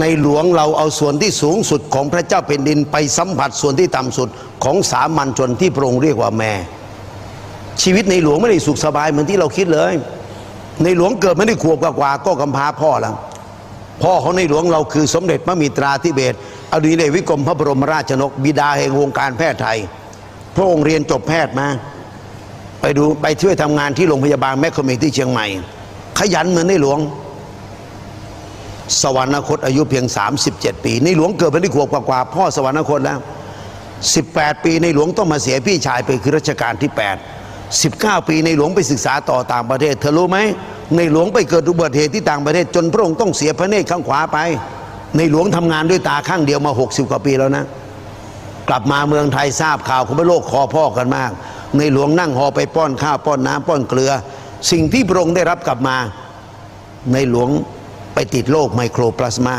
ในหลวงเราเอาส่วนที่สูงสุดของพระเจ้าเป็นดินไปสัมผัสส่วนที่ต่ำสุดของสามัญชนที่พระองค์เรียกว่าแม่ ชีวิตในหลวงไม่ได้สุขสบายเหมือนที่เราคิดเลย ในหลวงเกิดไม่ได้ขวบกว่าก็กำพร้าพ่อแล้วพ่อของในหลวงเราคือสมเด็จพระมิตราธิเบศอดุลยเดวิกรมพระบรมราชนกบิดาแห่งวงการแพทย์ไทย พระองค์เรียนจบแพทย์มา ไปดูไปช่วยทำงานที่โรงพยาบาลแมคคอมิกที่เชียงใหม่ ขยันเหมือนในหลวง สวรรคตอายุเพียง 37 ปี ในหลวงเกิดเป็นที่ขวบกว่าพ่อสวรรคตแล้ว 18 ปีในหลวงต้องมาเสียพี่ชายไปคือรัชกาลที่ 8 19 ปีในหลวงไปศึกษาต่อต่างประเทศ เธอรู้ไหมในหลวงไปเกิดอุบัติเหตุที่ต่างประเทศ จนพระองค์ต้องเสียพระเนตรข้างขวาไป ในหลวงทำงานด้วยตาข้างเดียวมา 60 กว่าปีแล้วนะ กลับมาเมืองไทยทราบข่าวของโลกคอพ่อกันมาก ในหลวงนั่งหอไปป้อนข้าวป้อนน้ำป้อนเกลือ สิ่งที่พระองค์ได้รับกลับมาในหลวง ติดโรคไมโครพลาสมา